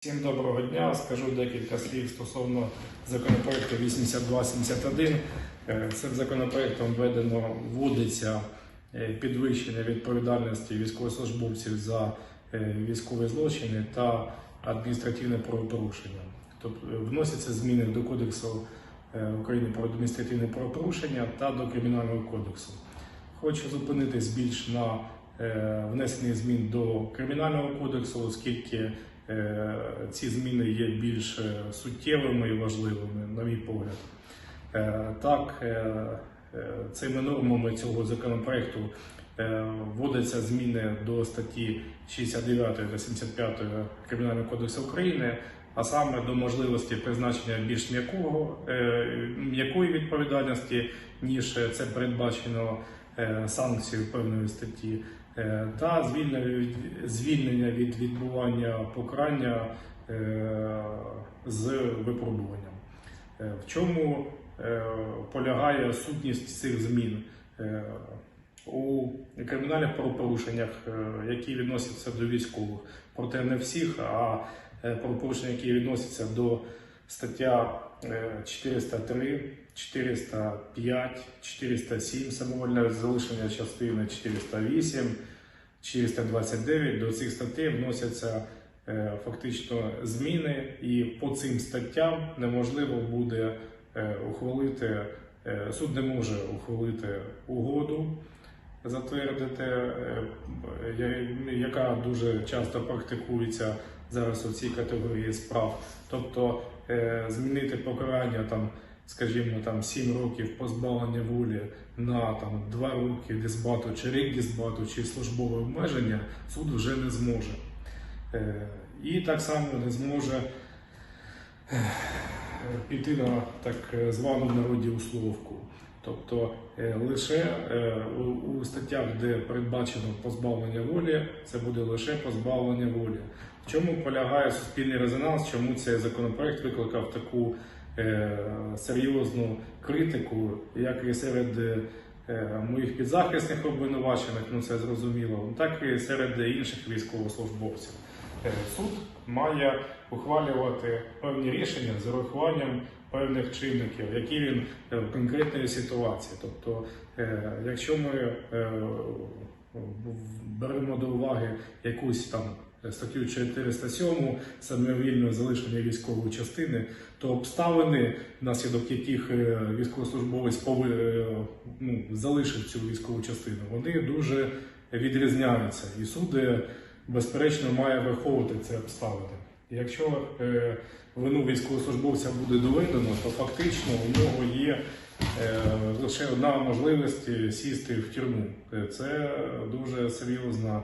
Всім доброго дня. Скажу декілька слів стосовно законопроекту 8271. Е, Цим законопроектом введено вводиться е, підвищення відповідальності військовослужбовців за е, військові злочини та адміністративне правопорушення. Тобто вносяться зміни до Кодексу України про адміністративне правопорушення та до Кримінального кодексу. Хочу зупинитись більш на внесенні змін до Кримінального кодексу, оскільки ці зміни є більш е, суттєвими і важливими, на мій погляд. Е, Так, е, е, цими нормами цього законопроекту е, вводяться зміни до статті 69 та 75 Кримінального кодексу України, а саме до можливості призначення більш е, м'якої відповідальності, ніж це передбачено е, санкцією певної статті, е, та звільнення від, відбування покарання е, з випробуванням. Е, В чому е, полягає сутність цих змін? Е, У кримінальних правопорушеннях, е, які відносяться до військових, проте не всіх, а е, правопорушення, які відносяться до стаття е, 403, 405, 407, самовольне залишення частини 408, 429. До цих статей вносяться е, фактично зміни, і по цим статтям неможливо буде е, ухвалити, е, суд не може ухвалити угоду, затвердити, е, яка дуже часто практикується зараз у цій категорії справ. Тобто е, змінити покарання там. Скажімо, там 7 років позбавлення волі на там 2 роки дисбату, чи рік дисбату, чи службове обмеження суд вже не зможе. Е, І так само не зможе е, піти на так звану народі условку. Тобто е, лише е, у, статтях, де передбачено позбавлення волі, це буде лише позбавлення волі. В чому полягає суспільний резонанс? Чому цей законопроект викликав таку е, серйозну критику, як і серед моїх підзахисних обвинувачених, ну це зрозуміло, так і серед інших військовослужбовців. Суд має ухвалювати певні рішення з урахуванням певних чинників, які він е, в конкретній ситуації. Тобто, е, якщо ми е, беремо до уваги якусь там статтю 407 самовільне залишення військової частини, то обставини, внаслідок яких військовослужбовець пови- ну, залишив цю військову частину, вони дуже відрізняються. І суд, безперечно, має враховувати ці обставини. Якщо вину військовослужбовця буде доведено, то фактично у нього є е, лише одна можливість сісти в тюрму. Це дуже серйозна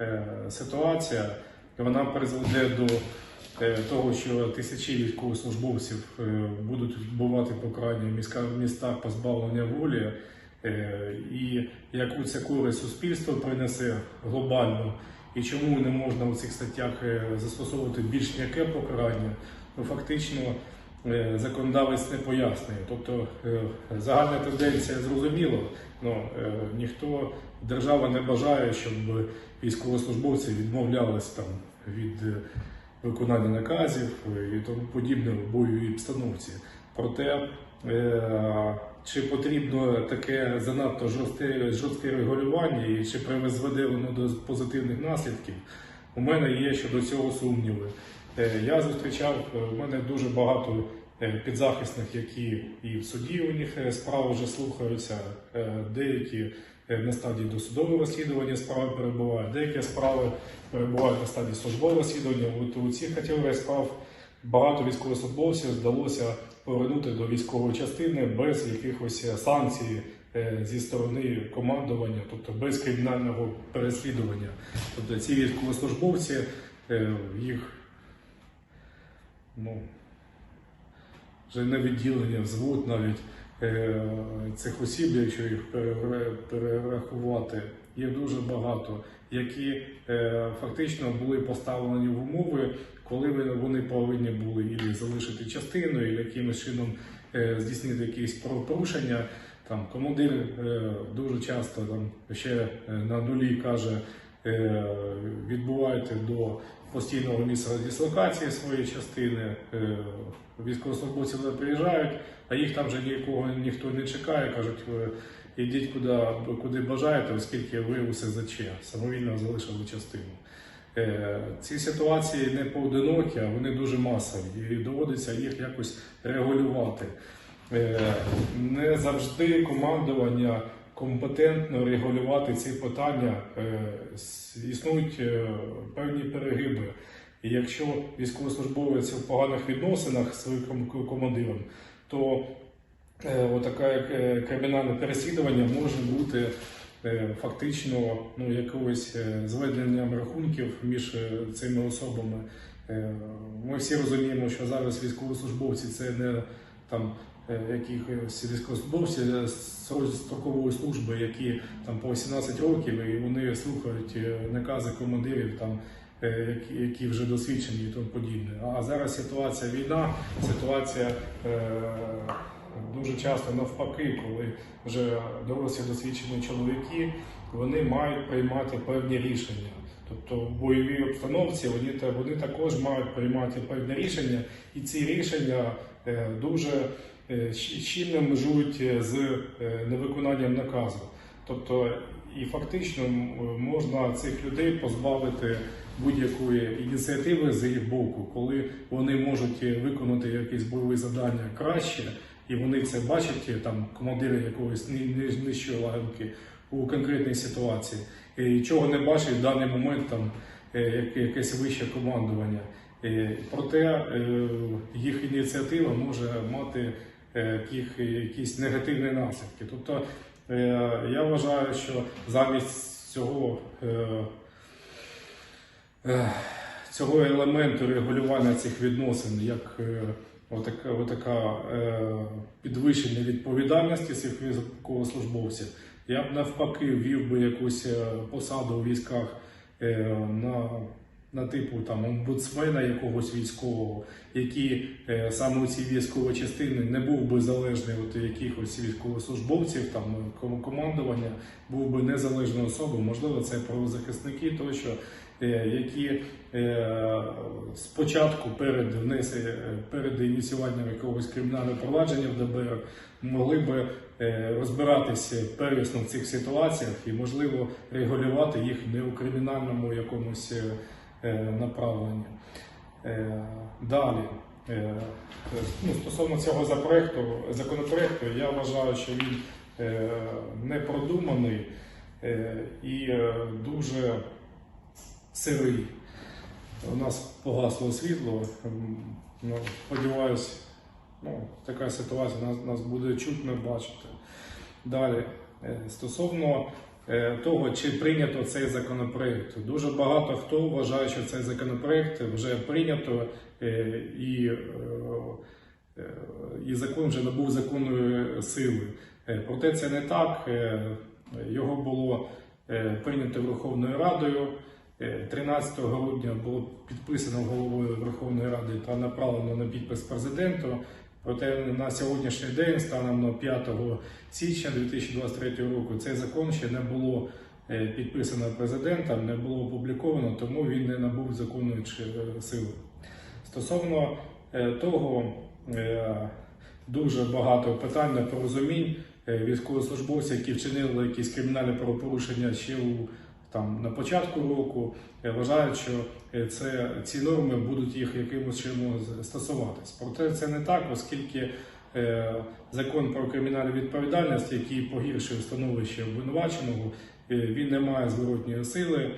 е, ситуація. Вона призведе до е, того, що тисячі військовослужбовців будуть відбувати покарання в містах позбавлення волі. І яку це користь суспільство принесе глобально, і чому не можна у цих статтях е, застосовувати більш м'яке покарання, ну фактично е, законодавець не пояснює. Тобто е, загальна тенденція зрозуміла, але ніхто держава не бажає, щоб військовослужбовці відмовлялись там від виконання наказів і тому подібне в бойовій обстановці. Проте чи потрібно таке занадто жорстке, жорстке регулювання і чи призведе воно до позитивних наслідків? У мене є щодо цього сумніви. Е, Я зустрічав, е, у мене дуже багато е, підзахисних, які і в суді у них справи вже слухаються, деякі на стадії досудового розслідування справи перебувають, деякі справи перебувають на стадії службового розслідування. От у цих категоріях справ багато військовослужбовців вдалося повернути до військової частини без якихось санкцій е, зі сторони командування, тобто без кримінального переслідування. Тобто ці військовослужбовці е, їх ну, вже не відділення, взвод навіть е, цих осіб, якщо їх перерахувати, є дуже багато, які е, фактично були поставлені в умови, коли вони- повинні були і залишити частину, і якимось чином е, здійснити якісь правопорушення. Там командир е, дуже часто там ще е, на нулі каже, е, відбуваєте до постійного місця дислокації своєї частини. Е, Військовослужбовці приїжджають, а їх там вже нікого ніхто не чекає. кажуть, «Ви ідіть куди, куди бажаєте, оскільки ви у СЗЧ самовільно залишили частину. Е, Ці ситуації не поодинокі, а вони дуже масові, і доводиться їх якось регулювати. Е, Не завжди командування компетентно регулювати ці питання. Е, Існують певні перегиби. І якщо військовослужбовець в поганих відносинах з своїм командиром, то отаке як, е, кримінальне переслідування може бути е, фактично ну, якогось е, зведенням рахунків між е, цими особами. Е, Ми всі розуміємо, що зараз військовослужбовці це не там е, якихось військовослужбовці з строкової служби, які там по 18 років і вони слухають е, накази командирів там. е, які вже досвідчені і тому подібне. А зараз ситуація війна, ситуація е, дуже часто навпаки, коли вже дорослі досвідчені чоловіки, вони мають приймати певні рішення. Тобто в бойовій обстановці вони, вони також мають приймати певні рішення, і ці рішення е, дуже е, щільно межують е, з невиконанням наказу. Тобто, і фактично можна цих людей позбавити будь-якої ініціативи з їх боку, коли вони можуть виконати якесь бойове завдання краще, і вони це бачать, там командири якогось ни- ни- нижчої ланки у конкретній ситуації, і чого не бачить в даний момент там е, якесь вище командування. Е, Проте е, їх ініціатива може мати якісь негативні наслідки. Тобто я вважаю, що замість цього. Цього елементу регулювання цих відносин, як отака, отака е, підвищення відповідальності цих військовослужбовців, я б навпаки ввів би якусь е, посаду у військах е, на, на типу там омбудсмена якогось військового, який е, саме у цій військовій частині не був би залежний від якихось військовослужбовців, там е, командування, був би незалежною особою, можливо, це правозахисники тощо, які е, спочатку перед внесенням, перед ініціюванням якогось кримінального провадження в ДБР могли би е, розбиратися первісно в цих ситуаціях і, можливо, регулювати їх не у кримінальному якомусь е, е, направленні. Е, Далі. е, е, Ну, стосовно цього законопроекту, законопроекту, я вважаю, що він е, не продуманий е, і е, дуже сирий. У нас погасло світло. Ну, сподіваюсь, ну, така ситуація нас, нас буде чутно бачити. Далі, е, стосовно е, того, чи прийнято цей законопроект. Дуже багато хто вважає, що цей законопроект вже прийнято е, і, і закон вже набув законної сили. Проте це не так. Його було прийнято Верховною Радою. Е, 13 грудня було підписано головою Верховної Ради та направлено на підпис президенту. Проте на сьогоднішній день, станом на 5 січня 2023 року, цей закон ще не було е, підписано президентом, не було опубліковано, тому він не набув законної е, сили. Стосовно е, того, е, дуже багато питань непорозумінь е, військовослужбовців, які вчинили якісь кримінальні правопорушення ще у там на початку року, е, вважають, що е, це ці норми будуть їх якимось чином стосуватись. Проте це не так, оскільки е, закон про кримінальну відповідальність, який погіршує становище обвинуваченого, він не має зворотньої сили.